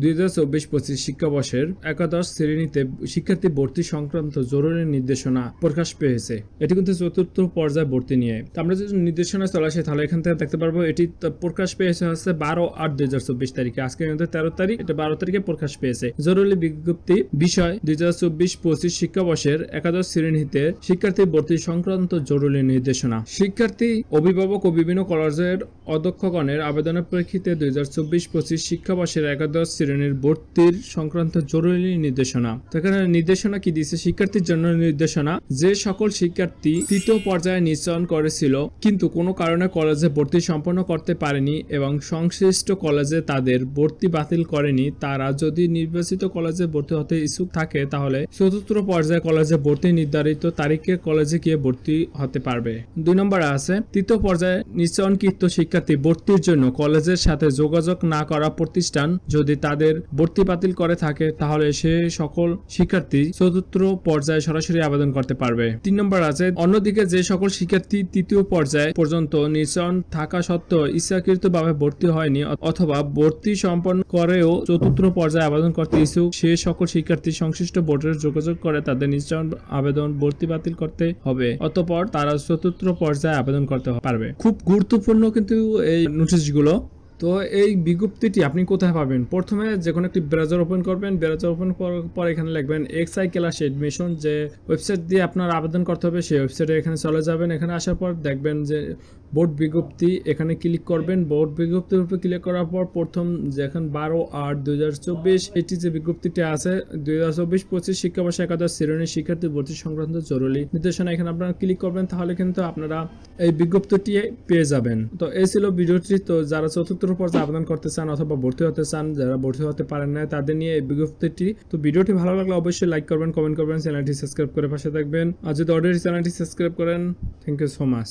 দুই হাজার চব্বিশ পঁচিশ শিক্ষাবর্ষের একাদশ শ্রেণীতে শিক্ষার্থী ভর্তি সংক্রান্ত জরুরি নির্দেশনা প্রকাশ পেয়েছে। এটি কিন্তু চতুর্থ পর্যায়ে ভর্তি নিয়ে। আমরা যদি নির্দেশনা চলে আসি, তাহলে এখান থেকে দেখতে পারব, এটি প্রকাশ পেয়েছে হচ্ছে বারো আট দুই হাজার চব্বিশ তারিখে। আজকে তেরো তারিখ, এটা বারো তারিখে প্রকাশ পেয়েছে। জরুরি বিজ্ঞপ্তি বিষয়, দুই হাজার চব্বিশ পঁচিশ শিক্ষাবর্ষের একাদশ শ্রেণীতে শিক্ষার্থী ভর্তি সংক্রান্ত জরুরি নির্দেশনা। শিক্ষার্থী, অভিভাবক ও বিভিন্ন কলেজের অধ্যক্ষগণের আবেদনের প্রেক্ষিতে দুই হাজার চব্বিশ পঁচিশ শিক্ষাবর্ষের একাদশ শ্রেণির ভর্তির সংক্রান্ত জরুরি নির্দেশনা। তো এখানে নির্দেশনা কি দিয়েছে শিক্ষার্থীর জন্য নির্দেশনা, যে সকল শিক্ষার্থী তৃতীয় পর্যায়ে নিশ্চয়ন করেছিল, কিন্তু কোনো কারণে কলেজে ভর্তি সম্পন্ন করতে পারেনি এবং সংশ্লিষ্ট কলেজে তাদের ভর্তি বাতিল করেনি। তারা যদি নির্বাচিত কলেজে ভর্তি হতে ইচ্ছুক থাকে, তাহলে চতুর্থ পর্যায়ে কলেজে ভর্তি নির্ধারিত তারিখে কলেজে গিয়ে ভর্তি হতে পারবে। দুই নম্বরে আছে, তৃতীয় পর্যায়ে নিশ্চয়নকৃত শিক্ষার্থী ভর্তির জন্য কলেজের সাথে যোগাযোগ না করা প্রতিষ্ঠান যদি তাদের ভর্তি বাতিল করে থাকে, তাহলে সে সকল শিক্ষার্থী চতুর্থ পর্যায়ে সরাসরি আবেদন করতে পারবে। তিন নম্বর আছে, অন্যদিকে যে সকল শিক্ষার্থী তৃতীয় পর্যায়ে পর্যন্ত নিশ্চয়ন থাকা সত্ত্বেও ইচ্ছাকৃতভাবে ভর্তি হয়নি অথবা ভর্তি সম্পন্ন করেও চতুর্থ পর্যায়ে আবেদন করতে ইচ্ছুক, সে সকল শিক্ষার্থী সংশ্লিষ্ট বোর্ডের যোগাযোগ করে তাদের নিশ্চয়ন আবেদন ভর্তি বাতিল করতে হবে। অতপর তারা চতুর্থ পর্যায়ে আবেদন করতে পারবে। খুব গুরুত্বপূর্ণ কিন্তু এই নোটিশগুলো। তো এই বিজ্ঞপ্তিটি আপনি কোথায় পাবেন? প্রথমে যে কোনো একটি ব্রাউজার ওপেন করবেন ব্রাউজার ওপেন করার পর এখানে লিখবেন এক্স আই ক্লাস এডমিশন যে ওয়েবসাইট দিয়ে আপনার আবেদন করতে হবে, সেই ওয়েবসাইটে এখানে চলে যাবেন। এখানে আসার পর দেখবেন যে বোর্ড বিজ্ঞপ্তি এখানে ক্লিক করবেন। বোর্ড বিজ্ঞপ্তির উপর ক্লিক করার পর প্রথম যেখানে বারো আট দুই হাজার চব্বিশ, এটি যে বিজ্ঞপ্তিটি আছে, দুই হাজার চব্বিশ পঁচিশ শিক্ষাবর্ষ একাদশ শ্রেণির শিক্ষার্থী ভর্তি সংক্রান্ত জরুরি নির্দেশনা এখানে আপনারা ক্লিক করবেন, তাহলে কিন্তু আপনারা এই বিজ্ঞপ্তিটি পেয়ে যাবেন। তো এই ছিল ভিডিওটি। তো যারা চতুর্থ পর্যায়ে আবেদন করতে চান অথবা ভর্তি হতে চান, যারা ভর্তি হতে পারেন না তাদের নিয়ে এই বিজ্ঞপ্তিটি। তো ভিডিওটি ভালো লাগলে অবশ্যই লাইক করবেন কমেন্ট করবেন, চ্যানেলটি সাবস্ক্রাইব করে পাশে থাকবেন। আর যদি অলরেডি চ্যানেলটি সাবস্ক্রাইব করেন থ্যাংক ইউ সো মাচ